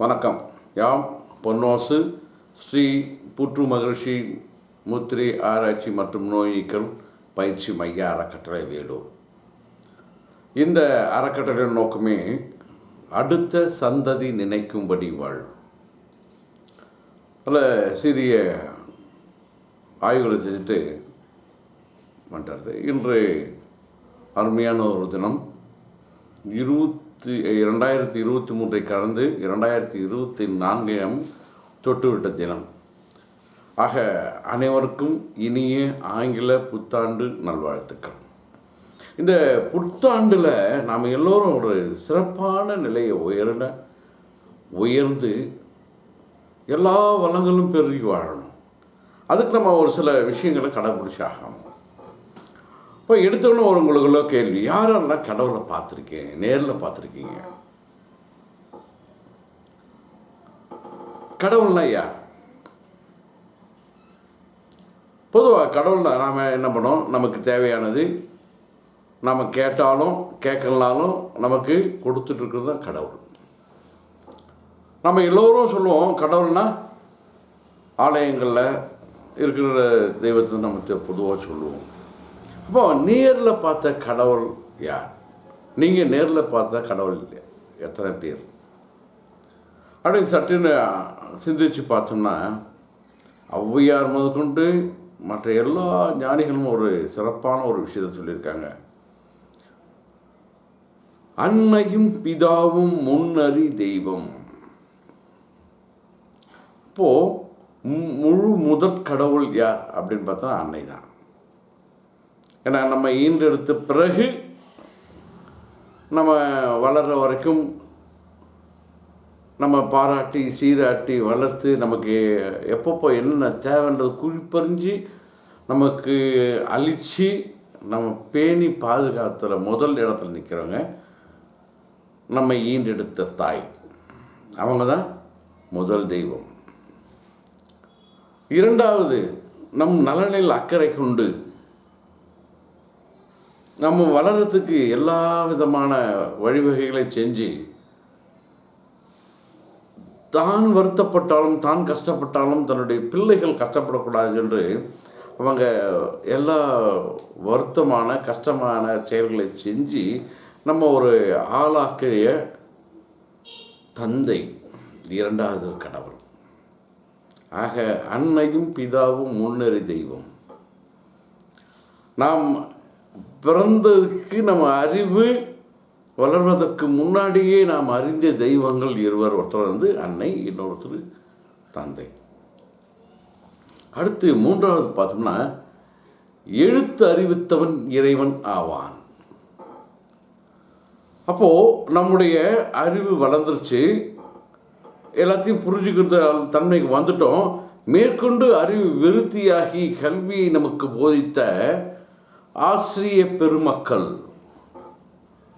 வணக்கம். யாம் பொன்னோசு ஸ்ரீ புற்று மகிழ்ச்சி முத்திரை ஆராய்ச்சி மற்றும் நோய்கள் பயிற்சி மைய அறக்கட்டளை வேலூர். இந்த அறக்கட்டளையின் நோக்கமே அடுத்த சந்ததி நினைக்கும்படி வாழ். பல சிறிய ஆய்வுகளை செஞ்சுட்டு பண்ணுறது இன்று அருமையான ஒரு தினம் இருபத்தி இரண்டாயிரத்தி இருபத்தி மூன்றை கடந்து இரண்டாயிரத்தி இருபத்தி நான்காம் தொட்டுவிட்ட தினம். ஆக அனைவருக்கும் இனிய ஆங்கில புத்தாண்டு நல்வாழ்த்துக்கள். இந்த புத்தாண்டில் நாம் எல்லோரும் ஒரு சிறப்பான நிலையை உயர்ந்த உயர்ந்து எல்லா வளங்களும் பெருகி வாழணும். அதுக்கு நம்ம ஒரு சில விஷயங்களை கடைபிடிச்சி ஆகணும். இப்போ எடுத்தோன்னே ஒரு உங்களுக்குள்ள கேள்வி யாரெல்லாம் கடவுளை பார்த்துருக்கீங்க? நேரில் பார்த்துருக்கீங்க? கடவுள்னா யார்? பொதுவாக கடவுள்னா நாம் என்ன பண்ணோம் நமக்கு தேவையானது நம்ம கேட்டாலும் கேட்கலனாலும் நமக்கு கொடுத்துட்டு இருக்கிறது தான் கடவுள். நம்ம எல்லோரும் சொல்லுவோம் கடவுள்னா ஆலயங்களில் இருக்கிற தெய்வத்தை நம்ம பொதுவாக சொல்லுவோம். அப்போ நேரில் பார்த்த கடவுள் யார்? நீங்கள் நேரில் பார்த்த கடவுள் எத்தனை பேர்? அப்படின்னு சட்டுன்னு சிந்திச்சு பார்த்தோம்னா ஔவையார் முதற்கொண்டு மற்ற எல்லா ஞானிகளும் ஒரு சிறப்பான ஒரு விஷயத்தை சொல்லியிருக்காங்க. அன்னையும் பிதாவும் முன்னறி தெய்வம். இப்போது முழு முதற் கடவுள் யார் அப்படின்னு பார்த்தா அன்னை தான் ஏன்னா நம்ம ஈன்றெடுத்த பிறகு நம்ம வளர்கிற வரைக்கும் நம்ம பாராட்டி சீராட்டி வளர்த்து நமக்கு எப்பப்போ என்னென்ன தேவைன்றது குறிப்பறிஞ்சு நமக்கு அழித்து நம்ம பேணி பாதுகாத்துற முதல் இடத்துல நிற்கிறவங்க நம்ம ஈண்டெடுத்த தாய். அவங்க தான் முதல் தெய்வம். இரண்டாவது நம் நலனில் அக்கறை கொண்டு நம்ம வளர்கிறதுக்கு எல்லா விதமான வழிவகைகளை செஞ்சு தான் வருத்தப்பட்டாலும் தான் கஷ்டப்பட்டாலும் தன்னுடைய பிள்ளைகள் கஷ்டப்படக்கூடாது என்று அவங்க எல்லா வருத்தமான கஷ்டமான செயல்களை செஞ்சு நம்ம ஒரு ஆளாக்கிய தந்தை இரண்டாவது கடவுள். ஆக அன்னையும் பிதாவும் முன்னறி தெய்வம். நாம் பிறந்ததுக்கு நம்ம அறிவு வளர்வதற்கு முன்னாடியே நாம் அறிந்த தெய்வங்கள் இருவர் ஒருத்தர் வந்து அன்னை இன்னொருத்தர் தந்தை. அடுத்து மூன்றாவது பார்த்தோம்னா எழுத்து அறிவித்தவன் இறைவன் ஆவான். அப்போது நம்முடைய அறிவு வளர்ந்துருச்சு. எல்லாத்தையும் புரிஞ்சுக்கிற தன்மைக்கு வந்துட்டோம். மேற்கொண்டு அறிவு விருத்தியாகி கல்வியை நமக்கு போதித்த ஆசிரிய பெருமக்கள்.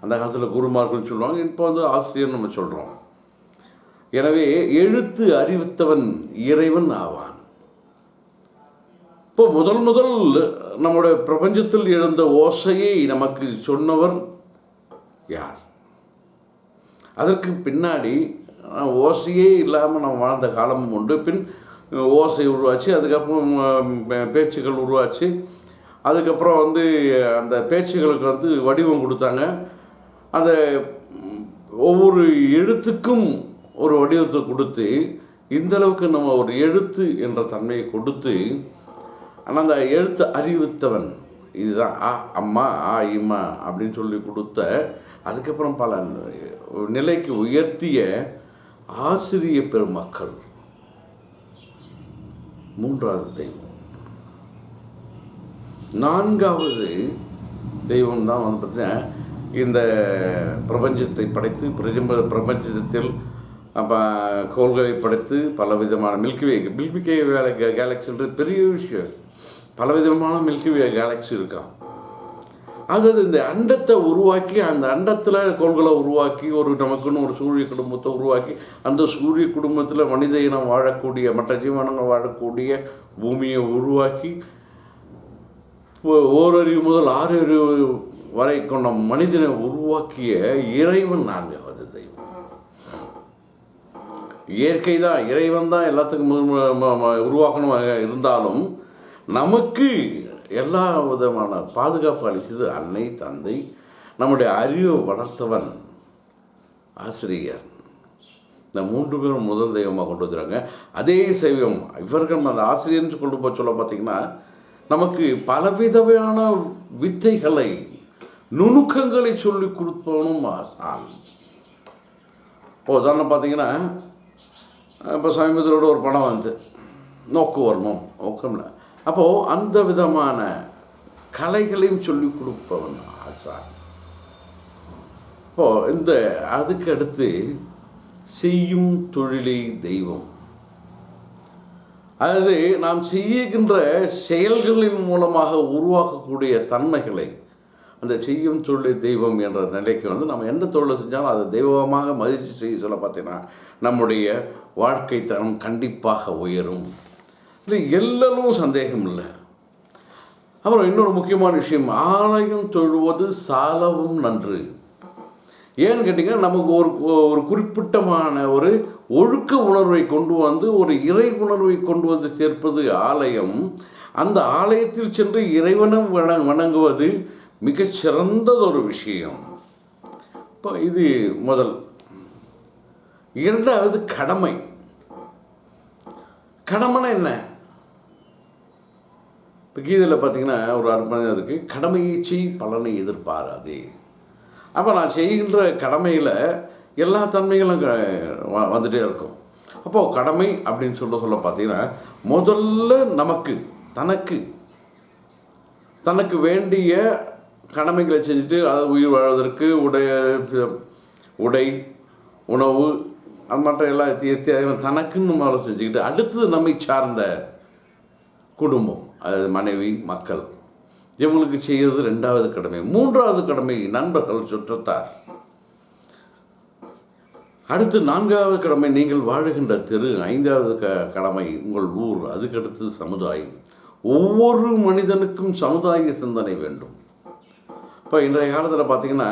அந்த காலத்தில் குருமார்கள் சொல்லுவாங்க இப்போ வந்து ஆசிரியர் நம்ம சொல்கிறோம் எனவே எழுத்து அறிவித்தவன் இறைவன் ஆவான். இப்போ முதல் முதல் நம்முடைய பிரபஞ்சத்தில் எழுந்த ஓசையை நமக்கு சொன்னவர் யார்? அதற்கு பின்னாடி ஓசையே இல்லாமல் நம்ம வாழ்ந்த காலமும் உண்டு. பின் ஓசை உருவாச்சு அதுக்கப்புறம் பேச்சுகள் உருவாச்சு. அதுக்கப்புறம் வந்து அந்த பேச்சுகளுக்கு வந்து வடிவம் கொடுத்தாங்க. அந்த ஒவ்வொரு எழுத்துக்கும் ஒரு வடிவத்தை கொடுத்து இந்தளவுக்கு நம்ம ஒரு எழுத்து என்ற தன்மையை கொடுத்து ஆனால் அந்த எழுத்து அறிவித்தவன் இதுதான். ஆ அம்மா ஆ இம்மா அப்படின்னு சொல்லி கொடுத்த அதுக்கப்புறம் பல நிலைக்கு உயர்த்திய ஆசிரிய பெருமக்கள். மூன்றாவது தெய்வம். நான்காவது தெய்வம் தான் வந்து பார்த்தீங்கன்னா இந்த பிரபஞ்சத்தை படைத்து பிரஜம்ப பிரபஞ்சத்தில் அப்போ கோள்களை படைத்து பல விதமான மில்கிவே மில்கிவே வேலை கேலக்சின்றது பெரிய விஷயம். பல விதமான மில்கிவே கேலக்ஸி இருக்கா? அதாவது இந்த அண்டத்தை உருவாக்கி அந்த அண்டத்தில் கோள்களை உருவாக்கி ஒரு நமக்குன்னு ஒரு சூரிய குடும்பத்தை உருவாக்கி அந்த சூரிய குடும்பத்தில் மனித இனம் வாழக்கூடிய மற்ற ஜீவனங்கள் வாழக்கூடிய பூமியை உருவாக்கி ஓரறிவு முதல் ஆறு அறிவு வரை கொண்ட மனிதனை உருவாக்கிய இறைவன் நான்காவது தெய்வம். இயற்கை தான் இறைவன் தான் எல்லாத்துக்கும் உருவாக்கணுமாக உருவாக்கணும் இருந்தாலும் நமக்கு எல்லா விதமான பாதுகாப்பு அளித்தது அன்னை தந்தை நம்முடைய அறிவை வளர்த்தவன் ஆசிரியர். இந்த மூன்று பேரும் முதல் தெய்வமாக கொண்டு வந்துடுறாங்க அதே சைவம் இவர்கள் அந்த ஆசிரியர்னு கொண்டு போய் சொல்ல பார்த்தீங்கன்னா நமக்கு பலவிதமான வித்தைகளை நுணுக்கங்களை சொல்லி கொடுப்பவனும் ஆசான் இப்போ உதாரணம் பார்த்தீங்கன்னா இப்போ சமீபத்தோட ஒரு படம் வந்து நோக்கு வரணும் நோக்கம்ல. அப்போது அந்த விதமான கலைகளையும் சொல்லி கொடுப்பவன் ஆசான் இப்போது இந்த அதுக்கு அடுத்து செய்யும் தொழிலை தெய்வம். அதாவது நாம் செய்கின்ற செயல்களின் மூலமாக உருவாக்கக்கூடிய தன்மைகளை அந்த செய்யும் தொழில் தெய்வம் என்ற நிலைக்கு வந்து நம்ம எந்த தொழிலை செஞ்சாலும் அதை தெய்வமாக மகிழ்ச்சி செய்ய சொல்ல பார்த்தீங்கன்னா நம்முடைய வாழ்க்கை தரம் கண்டிப்பாக உயரும். இல்லை எல்லோரும் சந்தேகம் இல்லை. அப்புறம் இன்னொரு முக்கியமான விஷயம் ஆலயம் தொழுவது சாலவும் நன்று. ஏன்னு கேட்டிங்கன்னா நமக்கு ஒரு ஒரு குறிப்பிட்டமான ஒரு ஒழுக்க உணர்வை கொண்டு வந்து ஒரு இறை உணர்வை கொண்டு வந்து சேர்ப்பது ஆலயம். அந்த ஆலயத்தில் சென்று இறைவனும் வண வணங்குவது மிகச்சிறந்ததொரு விஷயம். இப்போ இது முதல். இரண்டாவது கடமை. கடமைனா என்ன? இப்போ கீதையில் பார்த்தீங்கன்னா ஒரு அற்புதம் இருக்குது கடமையை செய் பலனை எதிர்பாராதே. அப்போ நான் செய்கின்ற கடமையில் எல்லா தன்மைகளும் க- வ- இருக்கும். அப்போது கடமை அப்படின்னு சொல்ல சொல்ல பார்த்தீங்கன்னா முதல்ல நமக்கு தனக்கு தனக்கு வேண்டிய கடமைகளை செஞ்சுட்டு அதை உயிர் வாழ்வதற்கு உடைய உடை உணவு அது மற்ற எல்லா தே- தனக்குன்னு முதல்ல செஞ்சுக்கிட்டு அடுத்தது நம்மை சார்ந்த குடும்பம் அதாவது மனைவி மக்கள். இவங்களுக்கு செய்கிறது ரெண்டாவது கடமை? மூன்றாவது கடமை நண்பர்கள் சுற்றத்தார். அடுத்து நான்காவது கடமை நீங்கள் வாழுகின்ற தெரு ஐந்தாவது க கடமை உங்கள் ஊர் அதுக்கடுத்து சமுதாயம். ஒவ்வொரு மனிதனுக்கும் சமுதாய சிந்தனை வேண்டும். இப்போ இன்றைய காலத்தில் பார்த்தீங்கன்னா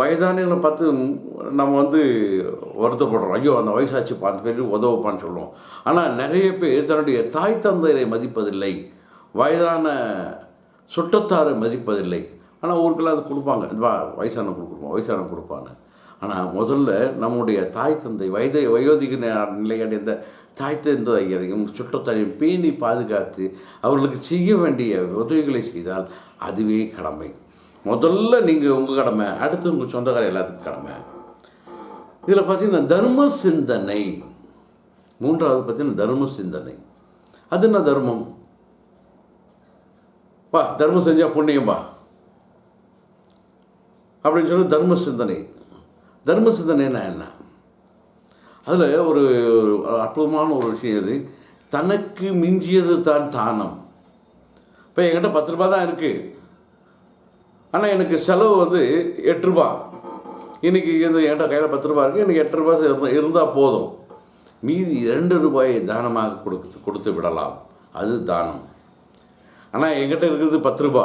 வயதானிகளை பார்த்து நம்ம வந்து வருத்தப்படுறோம். ஐயோ அந்த வயசாச்சு பார்த்து பேர் உதவுப்பான்னு சொல்லுவோம். ஆனால் நிறைய பேர் தன்னுடைய தாய் தந்தையரை மதிப்பதில்லை. வயதான சுற்றத்தாரை மதிப்பதில்லை. ஆனால் ஊருக்கெல்லாம் அது கொடுப்பாங்க. வா வயசான கொடுக்குறோம் வயசான கொடுப்பாங்க ஆனால் முதல்ல நம்முடைய தாய் தந்தை வயதை வயோதிக நிலையடைந்த தாய் தந்தையரையும் சுற்றத்தாரையும் பேணி பாதுகாத்து அவர்களுக்கு செய்ய வேண்டிய உதவிகளை செய்தால் அதுவே கடமை. முதல்ல நீங்கள் உங்கள் கடமை அடுத்து உங்கள் சொந்தக்கார எல்லாத்துக்கும் கடமை. இதில் பார்த்தீங்கன்னா தர்ம சிந்தனை. மூன்றாவது பார்த்தீங்கன்னா தர்ம சிந்தனை. அது என்ன தர்மம்? வா தர்மம் செஞ்சால் புண்ணியம் வா அப்படின்னு சொல்லி தர்ம சிந்தனை. தர்ம சிந்தனைனா என்ன? அதில் ஒரு அற்புதமான ஒரு விஷயம் இது தனக்கு மிஞ்சியது தான் தானம். இப்போ என்கிட்ட பத்து ரூபா தான் இருக்குது ஆனால் எனக்கு செலவு வந்து எட்டு ரூபா. இன்றைக்கி இது என்கிட்ட கையில் பத்து ரூபா இருக்குது எனக்கு எட்டு ரூபா இருந்தால் போதும். மீதி இரண்டு ரூபாயை தானமாக கொடுத்து கொடுத்து விடலாம். அது தானம். ஆனால் என்கிட்ட இருக்கிறது பத்து ரூபா.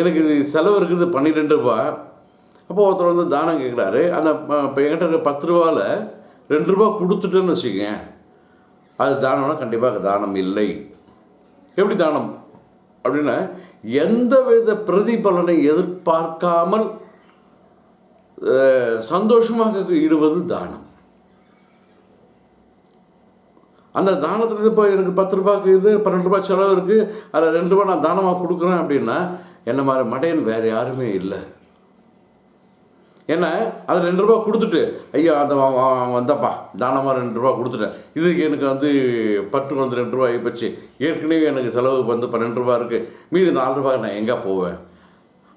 எனக்கு இது செலவு இருக்குது பன்னிரெண்டு ரூபா. அப்போ ஒருத்தர் வந்து தானம் கேட்குறாரு. அந்த இப்போ என்கிட்ட இருக்க பத்து ரூபாவில் ரெண்டு ரூபா கொடுத்துட்டேன்னு வச்சுக்கோங்க. அது தானம்னா கண்டிப்பாக தானம் இல்லை. எப்படி தானம்? அப்படின்னா எந்த வித பிரதிபலனை எதிர்பார்க்காமல் சந்தோஷமாக ஈடுவது தானம். அந்த தானத்தில் இப்போ எனக்கு பத்து ரூபாய்க்கு இது பன்னெண்டு ரூபாய் செலவு இருக்குது அதில் ரெண்டு ரூபா நான் தானமாக கொடுக்குறேன் அப்படின்னா என்ன மாதிரி மடையன் வேறு யாருமே இல்லை. ஏன்னா அது ரெண்டு ரூபா கொடுத்துட்டு ஐயோ அந்த அவன் வந்தப்பா தானமாக ரெண்டு ரூபா கொடுத்துட்டேன். இதுக்கு எனக்கு வந்து பட்டு வந்து ரெண்டு ரூபா ஆகிப்போச்சு. ஏற்கனவே எனக்கு செலவு வந்து பன்னெண்டு ரூபா இருக்குது மீதி நாலு ரூபாய் நான் எங்கே போவேன்?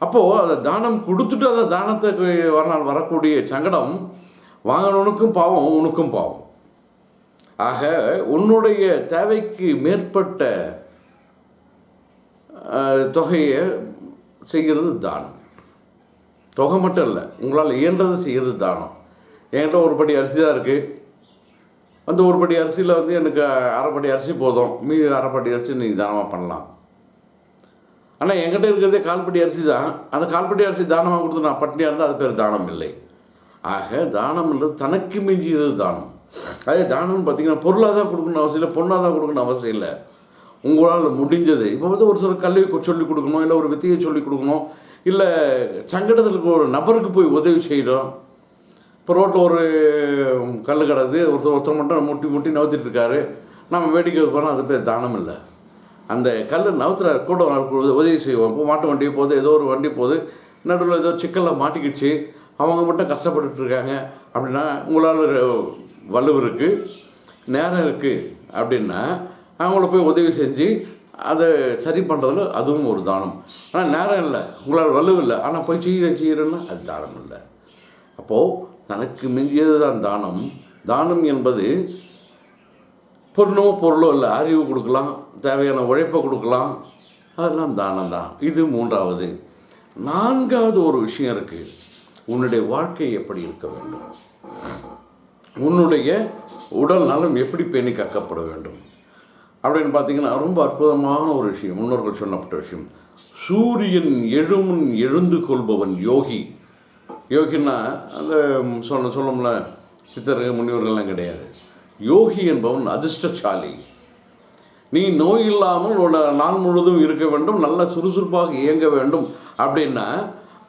அப்போது அந்த தானம் கொடுத்துட்டு அந்த தானத்துக்கு வரநாள் வரக்கூடிய சங்கடம் வாங்கினவனுக்கும் பாவம் உனக்கும் பாவம். ஆக உன்னுடைய தேவைக்கு மேற்பட்ட தொகையை செய்கிறது தானம். தொகை மட்டும் இல்லை உங்களால் இயன்றது செய்கிறது தானம். என்கிட்ட ஒரு படி அரிசி தான் இருக்குது அந்த ஒரு படி அரிசியில் வந்து எனக்கு அரைப்படி அரிசி போதும். மீதி அரைப்படி அரிசி நீங்கள் தானமாக பண்ணலாம். ஆனால் என்கிட்ட இருக்கிறதே கால்படி அரிசி தான். அந்த கால்படி அரிசி தானமாக கொடுத்து நான் பட்டினியாக இருந்தால் அது பேர் தானம் இல்லை. ஆக தானம்ன்றது தனக்கு மிஞ்சியது தானம். அதே தானம்னு பார்த்தீங்கன்னா பொருளாக தான் கொடுக்கணும் அவசியம் இல்லை பொண்ணாக தான் கொடுக்கணும் அவசியம் இல்லை. உங்களால் முடிஞ்சது. இப்போ வந்து ஒரு சில கல்வி சொல்லிக் கொடுக்கணும் இல்லை ஒரு வித்தையை சொல்லிக் கொடுக்கணும் இல்லை சங்கடத்தில் இருக்கிற ஒரு நபருக்கு போய் உதவி செய்கிறோம் இப்போ ரோட்டில் ஒரு கல் கிடது ஒருத்தர் ஒருத்தர் மட்டும் முட்டி முட்டி நவுத்திட்டு இருக்காரு. நம்ம வேடிக்கை போனால் அது பேர் தானம் இல்லை. அந்த கல் நவுத்துற கூட உதவி செய்வோம். இப்போ மாட்டு வண்டி போகுது ஏதோ ஒரு வண்டி போகுது நடுவில் ஏதோ சிக்கலில் மாட்டிக்கிச்சு அவங்க மட்டும் கஷ்டப்பட்டுட்டு இருக்காங்க. அப்படின்னா உங்களால் வலுவு இருக்குது நேரம் இருக்குது அப்படின்னா அவங்கள போய் உதவி செஞ்சு அதை சரி பண்ணுறதுல அதுவும் ஒரு தானம். ஆனால் நேரம் இல்லை. உங்களால் வலுவு இல்லை. ஆனால் போய் செய்கிறேன் செய்கிறேன்னா அது தானம் இல்லை. அப்போது தனக்கு மிஞ்சியது தான் தானம். தானம் என்பது பொருளோ பொருளோ இல்லை அறிவு கொடுக்கலாம் தேவையான உழைப்பை கொடுக்கலாம். அதெல்லாம் தானம் தான். இது மூன்றாவது. நான்காவது ஒரு விஷயம் இருக்குது உன்னுடைய வாழ்க்கை எப்படி இருக்க வேண்டும்? உன்னுடைய உடல் நலம் எப்படி பேணி காக்கப்பட வேண்டும்? அப்படின்னு பார்த்தீங்கன்னா ரொம்ப அற்புதமான ஒரு விஷயம் முன்னோர்கள் சொன்னப்பட்ட விஷயம். சூரியன் எழுமுன் எழுந்து கொள்பவன் யோகி. யோகின்னா அந்த சொன்ன சொல்லணும்ல சித்தர்கள் முனிவர்கள்லாம் கிடையாது. யோகி என்பவன் அதிர்ஷ்டசாலி. நீ நோய் இல்லாமல் உன்னோட நாள் முழுவதும் இருக்க வேண்டும் நல்ல சுறுசுறுப்பாக இயங்க வேண்டும். அப்படின்னா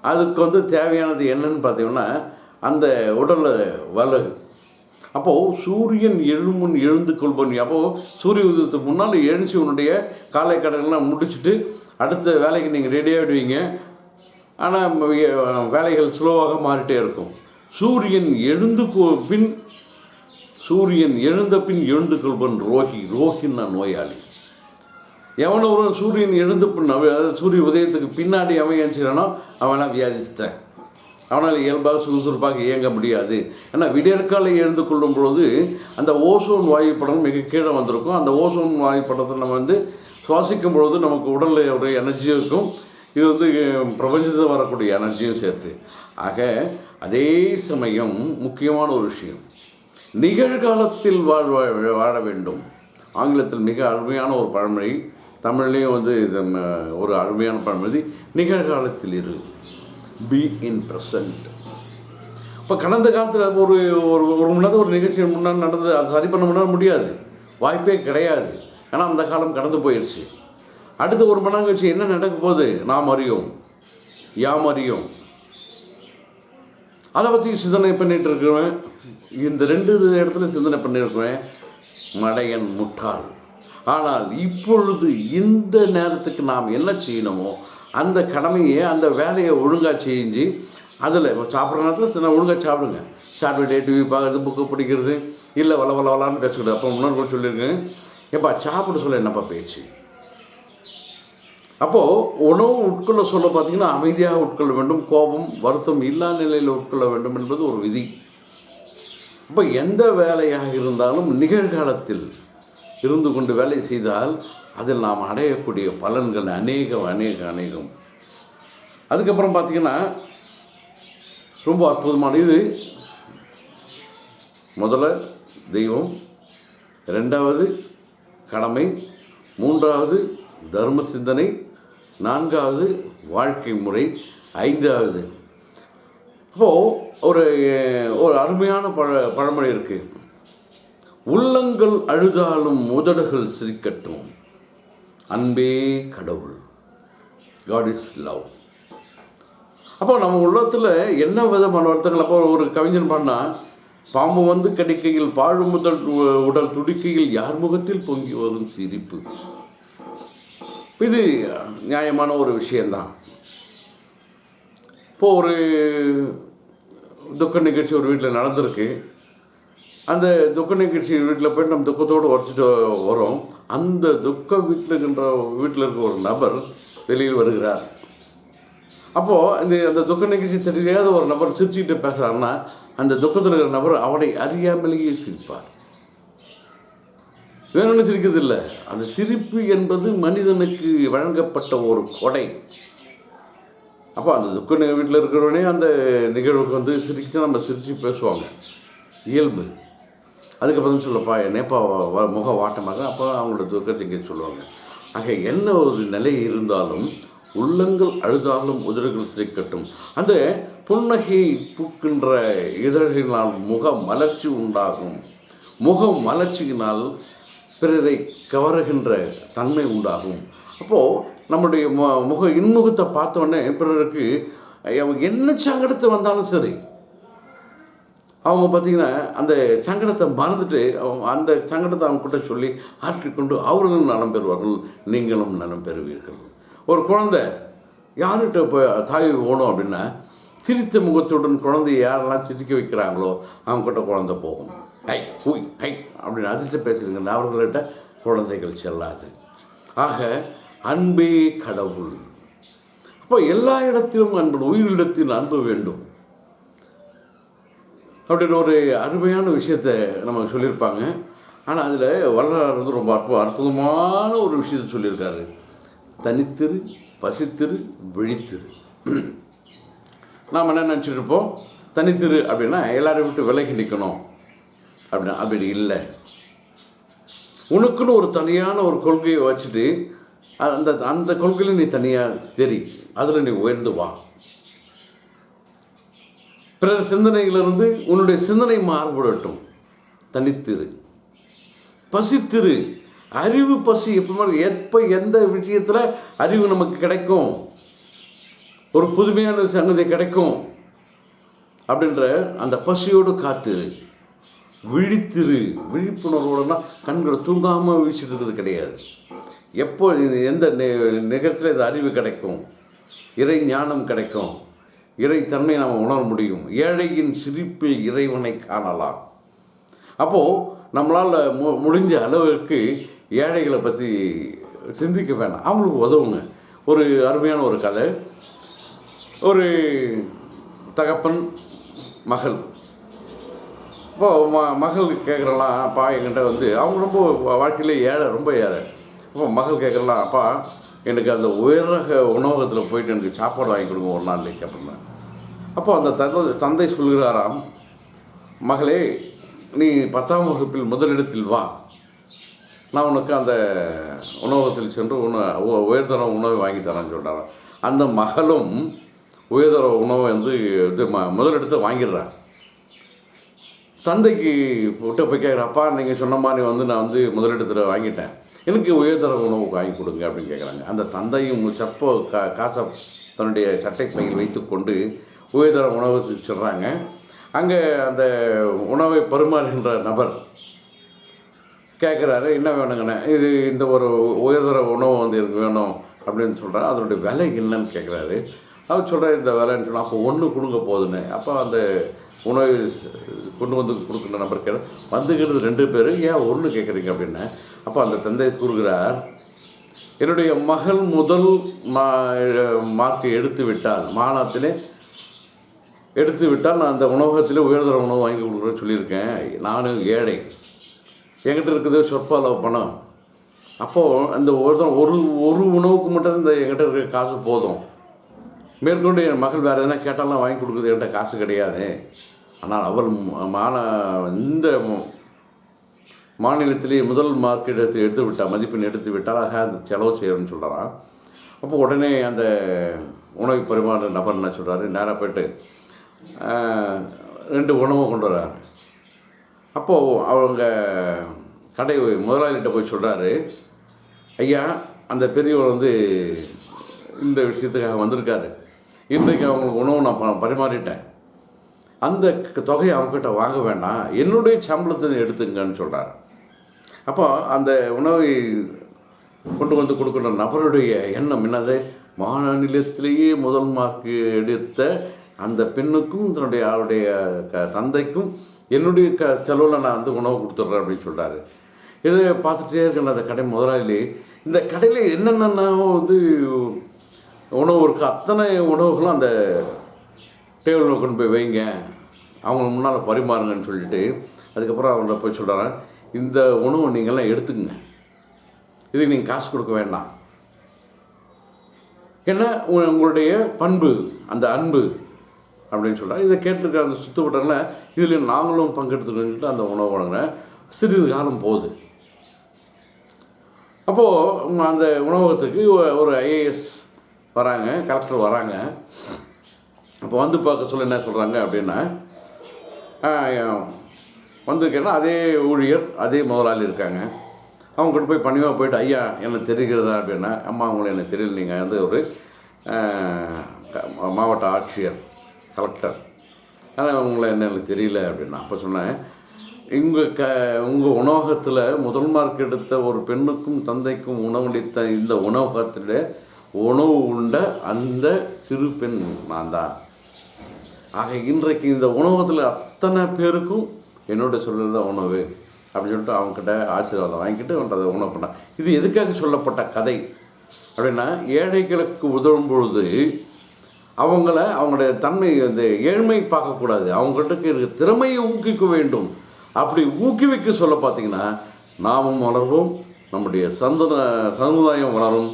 அதுக்கு வந்து தேவையானது என்னன்னு பார்த்தீங்கன்னா அந்த உடலை வலு அப்போது சூரியன் எழுமுன் எழுந்து கொள்பன் அப்போது சூரிய உதயத்துக்கு முன்னால் எழுந்துச்சு உன்னுடைய காலை கடன்லாம் முடிச்சுட்டு அடுத்த வேலைக்கு நீங்கள் ரெடி ஆகிடுவீங்க ஆனால் வேலைகள் ஸ்லோவாக மாறிட்டே இருக்கும். சூரியன் எழுந்து கொ- பின் சூரியன் எழுந்த பின் எழுந்து கொள்வன் ரோகி. ரோஹின்னா நோயாளி. எவனோ ஒரு சூரியன் எழுந்த பின் அவன் சூரிய உதயத்துக்கு பின்னாடி அவன் ஏஞ்சிக்கிறானோ அவனா வியாதித்தேன் அவனால் இயல்பாக சுறுசுறுப்பாக இயங்க முடியாது. ஏன்னா விடியற்காலை எழுந்து கொள்ளும் பொழுது அந்த ஓசோன் வாயுப்படம் மிக கீழே வந்திருக்கும். அந்த ஓசோன் வாயுப்படத்தை நம்ம வந்து சுவாசிக்கும் பொழுது நமக்கு உடலில் ஒரு எனர்ஜியும் இருக்கும். இது வந்து பிரபஞ்சத்தில் வரக்கூடிய எனர்ஜியும் சேர்த்து. ஆக அதே சமயம் முக்கியமான ஒரு விஷயம். நிகழ்காலத்தில் வாழ் வாழ வேண்டும். ஆங்கிலத்தில் மிக அருமையான ஒரு பழமொழி தமிழ்லேயும் வந்து இது ஒரு அருமையான பழமொழி நிகழ்காலத்தில் இரு. பி இன் ப்ரெசன்ட் இப்போ கடந்த காலத்தில் ஒரு ஒரு ஒரு மணி நேரம் ஒரு நிகழ்ச்சி முன்னாடி நடந்தது அது சரி பண்ண முன்னாடி முடியாது. வாய்ப்பே கிடையாது. ஏன்னா அந்த காலம் கடந்து போயிடுச்சு அடுத்த ஒரு மணி நேரம் கழிச்சு என்ன நடக்க போகுது? நாம் அறியும். யாம் அறியும். அதை பற்றி சிந்தனை பண்ணிகிட்டு இருக்கிறவன் இந்த ரெண்டு இடத்துல சிந்தனை பண்ணியிருக்கிறேன் மடையன் முட்டாள். ஆனால் இப்பொழுது இந்த நேரத்துக்கு நாம் என்ன செய்யணுமோ அந்த கடமையை அந்த வேலையை ஒழுங்காக செஞ்சு அதில் இப்போ சாப்பிட்ற நேரத்தில் சின்ன ஒழுங்காக சாப்பிடுங்க. சாப்பிட்டுட்டே டிவி பார்க்குறது புக்கு பிடிக்கிறது இல்லை வள வள வளான்னு பேசுகிறது அப்போ முன்னோர்கள் சொல்லியிருக்கேன். ஏப்பா சாப்பிட சொல்ல என்னப்பா பேச்சு? அப்போது உணவு உட்கொள்ள சொல்ல பார்த்தீங்கன்னா அமைதியாக உட்கொள்ள வேண்டும் கோபம் வருத்தம் இல்லா நிலையில் உட்கொள்ள வேண்டும் என்பது ஒரு விதி. அப்போ எந்த வேலையாக இருந்தாலும் நிகழ்காலத்தில் இருந்து கொண்டு வேலை செய்தால் அதில் நாம் அடையக்கூடிய பலன்கள் அநேகம் அநேக அநேகம். அதுக்கப்புறம் பார்த்திங்கன்னா ரொம்ப அற்புதமான இது. முதல்ல தெய்வம் ரெண்டாவது கடமை மூன்றாவது தர்ம சிந்தனை நான்காவது வாழ்க்கை முறை ஐந்தாவது. அப்போது ஒரு ஒரு அருமையான பழ பழமொழி இருக்குது உள்ளங்கள் அழுதாலும் உதடுகள் சிரிக்கட்டும். அன்பே கடவுள். காட் இஸ் லவ் அப்போ நம்ம உள்ளத்தில் என்ன விதமான வருத்தங்கள்? அப்போ ஒரு கவிஞன் பண்ணா பாம்பு வந்து கடிக்கையில் பாழும் முதல் உ- உடல் துடிக்கையில் யார் முகத்தில் பொங்கி வரும் சிரிப்பு. இது நியாயமான ஒரு விஷயந்தான் இப்போது ஒரு துக்க நிகழ்ச்சி ஒரு வீட்டில் நடந்திருக்கு. அந்த துக்க நிகழ்ச்சி வீட்டில் போய் நம்ம துக்கத்தோடு உரைச்சிட்டு வரோம். அந்த துக்க வீட்டில் இருக்கின்ற வீட்டில் இருக்க ஒரு நபர் வெளியில் வருகிறார். அப்போது இந்த அந்த துக்க நிகழ்ச்சி தெரியாத ஒரு நபர் சிரிச்சுக்கிட்டு பேசுகிறாருன்னா அந்த துக்கத்தில் இருக்கிற நபர் அவனை அறியாமலேயே சிரிப்பார். வேணும்னு சிரிக்கிறது இல்லை அந்த சிரிப்பு என்பது மனிதனுக்கு வழங்கப்பட்ட ஒரு கொடை. அப்போ அந்த துக்க வீட்டில் இருக்கிறவனே அந்த நிகழ்வுக்கு வந்து சிரிச்சு நம்ம சிரித்து பேசுவாங்க. இயல்பு. அதுக்கப்புறம் சொல்லப்பா என்னப்பா முக வாட்டமாக அப்போ அவங்களோட துக்கத்தை இங்கே சொல்லுவாங்க. ஆக என்ன ஒரு நிலை இருந்தாலும் உள்ளங்கள் அழுதாலும் உதடுகள் சிரிக்கட்டும் அந்த புன்னகை பூக்கின்ற இதழ்களினால் முக மலர்ச்சி உண்டாகும். முகம் மலர்ச்சியினால் பிறரை கவருகின்ற தன்மை உண்டாகும். அப்போது நம்முடைய மு முக இன்முகத்தை பார்த்தோன்னே பிறருக்கு என்ன சங்கடத்து வந்தாலும் சரி அவங்க பார்த்தீங்கன்னா அந்த சங்கடத்தை மறந்துட்டு அவங்க அந்த சங்கடத்தை அவங்க கிட்ட சொல்லி ஆற்றிக்கொண்டு அவர்களும் நலம் பெறுவார்கள் நீங்களும் நலம் பெறுவீர்கள். ஒரு குழந்தை யார்கிட்ட இப்போ தாய் ஓடும் அப்படின்னா சிரித்த முகத்துடன் குழந்தைய யாரெல்லாம் சிரிக்க வைக்கிறாங்களோ அவங்ககிட்ட குழந்தை போகும். ஐ ஹூய் ஐ அப்படின்னு அதிர்ஷ்ட பேசுறீங்க அவர்கள்ட்ட குழந்தைகள் செல்லாது. ஆக அன்பே கடவுள். அப்போ எல்லா இடத்திலும் அன்பு உயிரிடத்தில் அன்பு வேண்டும். அப்படின்னு ஒரு அருமையான விஷயத்தை நமக்கு சொல்லியிருப்பாங்க. ஆனால் அதில் வரலாறு வந்து ரொம்ப அற்பு அற்புதமான ஒரு விஷயத்தை சொல்லியிருக்காரு. தனித்திரு பசித்திரு விழித்திரு. நாம் என்ன நினச்சிட்டு இருப்போம்? தனித்திரு அப்படின்னா எல்லாரையும் விட்டு விலகி நிற்கணும் அப்படின்னா அப்படி இல்லை. உனக்குன்னு ஒரு தனியான ஒரு கொள்கையை வச்சுட்டு அந்த அந்த கொள்கையில் நீ தனியாக தெரி அதில் நீ உயர்ந்து வா. பிறர் சிந்தனையிலிருந்து உன்னுடைய சிந்தனை மாறுபடட்டும். தனித்திரு. பசித்திரு. அறிவு பசி எப்போ எப்போ எந்த விஷயத்தில் அறிவு நமக்கு கிடைக்கும்? ஒரு புதுமையான சங்கதி கிடைக்கும். அப்படின்ற அந்த பசியோடு காத்திரு. விழித்திரு. விழிப்புணர்வோடனா கண்களை தூங்காமல் வீசிட்டு இருக்கிறது கிடையாது. எப்போ எந்த நிகழ்ச்சியில் இந்த அறிவு கிடைக்கும்? இறை ஞானம் கிடைக்கும். இறைத்தன்மை நாம் உணர முடியும். ஏழையின் சிரிப்பில் இறைவனை காணலாம். அப்போது நம்மளால் மு முடிஞ்ச அளவுக்கு ஏழைகளை பற்றி சிந்திக்க வேண்டாம் அவங்களுக்கு உதவுங்க. ஒரு அருமையான ஒரு கதை. ஒரு தகப்பன் மகள். இப்போ ம மகள் கேட்குறலாம் அப்பா என்கிட்ட வந்து அவங்க ரொம்ப வாழ்க்கையிலே ஏழை ரொம்ப ஏழை. அப்போ மகள் கேட்குறலாம் அப்பா எனக்கு அந்த உயரக உணவகத்தில் போயிட்டு எனக்கு சாப்பாடு வாங்கி கொடுங்க ஒரு நாள் அப்படின்னா. அப்போ அந்த தந்தை தந்தை சொல்கிறாராம் மகளே நீ பத்தாம் வகுப்பில் முதலிடத்தில் வா. நான் உனக்கு அந்த உணவகத்தில் சென்று உண உ- உயர்தர உணவை வாங்கி தரேன்னு சொல்கிறாராம் அந்த மகளும் உயர்தர உணவை வந்து இது ம முதலிடத்தை வாங்கிடுறான் தந்தைக்கு விட்டு போய் கேட்குறப்பா நீங்கள் சொன்ன மாதிரி வந்து நான் வந்து முதலிடத்தில் வாங்கிட்டேன். எனக்கு உயர்தர உணவு வாங்கி கொடுங்க அப்படின்னு கேட்குறாங்க அந்த தந்தையும் சற்ப கா காசை தன்னுடைய சட்டை பையில் வைத்துக்கொண்டு உயர்தர உணவகத்துக்கு சொல்கிறாங்க அங்கே அந்த உணவை பரிமாறுகின்ற நபர் கேட்குறாரு என்ன வேணுங்கண்ணே? இது இந்த ஒரு உயர்தர உணவு வந்து எனக்கு வேணும் அப்படின்னு சொல்கிறாரு அதனுடைய விலை என்னன்னு கேட்குறாரு. அவர் சொல்கிறார் இந்த விலைன்னு சொன்னால் அப்போ ஒன்று கொடுங்க போதுன்னு அப்போ அந்த உணவு கொண்டு வந்து கொடுக்குற நபர் கேட்க வந்துக்கிறது ரெண்டு பேர் ஏன் ஒன்று கேட்குறீங்க? அப்படின்னு. அப்போ அந்த தந்தை கூறுகிறார் என்னுடைய மகள் முதல் மா மார்க்கை எடுத்து விட்டால் மாநாட்டிலே எடுத்து விட்டால் நான் அந்த உணவகத்தில் உயர்தர உணவு வாங்கி கொடுக்குறேன்னு சொல்லியிருக்கேன். நானும் ஏழை. என்கிட்ட இருக்குது சொற்ப அளவு பணம். அப்போது அந்த ஒரு ஒரு ஒரு உணவுக்கு மட்டும் இந்த என்கிட்ட இருக்கிற காசு போதும். மேற்கொண்டு என் மகள் வேறு எதனா கேட்டாலும் வாங்கி கொடுக்குறது என்கிட்ட காசு கிடையாது. ஆனால் அவள் ம- மான இந்த மாநிலத்திலேயே முதல் மார்க் எடுத்து எடுத்து விட்டால் மதிப்பெண் எடுத்து விட்டால் ஆக அந்த செலவு செய்யணும்னு சொல்கிறான் அப்போ உடனே அந்த உணவு பரிமாற நபர் என்ன சொல்கிறாரு நேராக போய்ட்டு ரெண்டு உணவை கொண்டு வர்றாரு அப்போது அவங்க கடை முதலாளிகிட்ட போய் சொல்கிறாரு ஐயா அந்த பெரியவர் வந்து இந்த விஷயத்துக்காக வந்திருக்காரு. இன்றைக்கு அவங்களுக்கு உணவு நான் ப- பரிமாறிட்டேன். அந்த தொகையை அவங்ககிட்ட வாங்க வேண்டாம். என்னுடைய சம்பளத்தை எடுத்துங்கன்னு சொல்கிறார் அப்போ அந்த உணவை கொண்டு வந்து கொடுக்குற நபருடைய எண்ணம் என்னது? மாநிலத்திலேயே முதல் மார்க் எடுத்த அந்த பெண்ணுக்கும் தன்னுடைய அவருடைய க தந்தைக்கும் என்னுடைய க செலவில் நான் வந்து உணவு கொடுத்துட்றேன் அப்படின்னு சொல்கிறாரு இதை பார்த்துட்டே இருக்கேன் அந்த கடை முதலாளி இந்த கடையில் என்னென்னவோ வந்து உணவு இருக்குது அத்தனை உணவுகளும் அந்த டேபிளில் கொண்டு போய் வைங்க. அவங்க முன்னால் பரிமாறுங்கன்னு சொல்லிட்டு அதுக்கப்புறம் அவங்கள்ட்ட போய் சொல்கிறாங்க இந்த உணவு நீங்கள்லாம் எடுத்துக்கங்க. இதுக்கு நீங்கள் காசு கொடுக்க வேண்டாம். ஏன்னா உங்களுடைய பண்பு அந்த அன்பு அப்படின்னு சொல்கிறாங்க இதை கேட்டிருக்கிற அந்த சுத்தப்பட்டவங்கள இதில் நாங்களும் பங்கெடுத்துக்கணும்னு அந்த உணவு வழங்குறேன். சிறிது காலம் போகுது. அப்போது அந்த உணவகத்துக்கு ஒரு ஐஏஎஸ் வராங்க கலெக்டர் வராங்க. அப்போ வந்து பார்க்க சொல்ல என்ன சொல்கிறாங்க அப்படின்னா வந்திருக்கேன்னா அதே ஊழியர் அதே முதலாளி இருக்காங்க. அவங்ககிட்ட போய் பணிவாக போயிட்டு ஐயா எனக்கு தெரிகிறதா? அப்படின்னா அம்மா உங்களை எனக்கு தெரியல நீங்கள் வந்து ஒரு மாவட்ட ஆட்சியர். கலெக்டர். ஆனால் உங்களை என்ன எனக்கு தெரியல அப்படின்னா அப்போ சொன்னேன் உங்கள் க உங்கள் உணவகத்தில் முதல் மார்க் எடுத்த ஒரு பெண்ணுக்கும் தந்தைக்கும் உணவளித்த இந்த உணவகத்தில் உணவு உண்ட அந்த சிறு பெண் நான் தான். ஆக இன்றைக்கு இந்த உணவகத்தில் அத்தனை பேருக்கும் என்னோட சொல்லுறது தான் உணவு. அப்படின்னு சொல்லிட்டு அவங்ககிட்ட ஆசீர்வாதம் வாங்கிட்டு அவன்கிட்ட அதை உணவு பண்ணான். இது எதுக்காக சொல்லப்பட்ட கதை? அப்படின்னா ஏழைகளுக்கு உதவும் பொழுது அவங்கள அவங்களுடைய தன்மை இந்த ஏழ்மை பார்க்கக்கூடாது. அவங்ககிட்ட திறமையை ஊக்குவிக்க வேண்டும். அப்படி ஊக்குவிக்க சொல்ல பார்த்தீங்கன்னா நாமும் வளர்வோம் நம்முடைய சந்தன சமுதாயம் வளரும்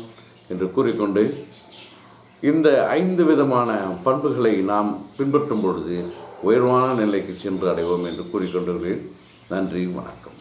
என்று கூறிக்கொண்டு இந்த ஐந்து விதமான பண்புகளை நாம் பின்பற்றும் பொழுது உயர்வான நிலைக்கு சென்று அடைவோம் என்று கூறிக்கொண்டுள்ளேன் நன்றி வணக்கம்.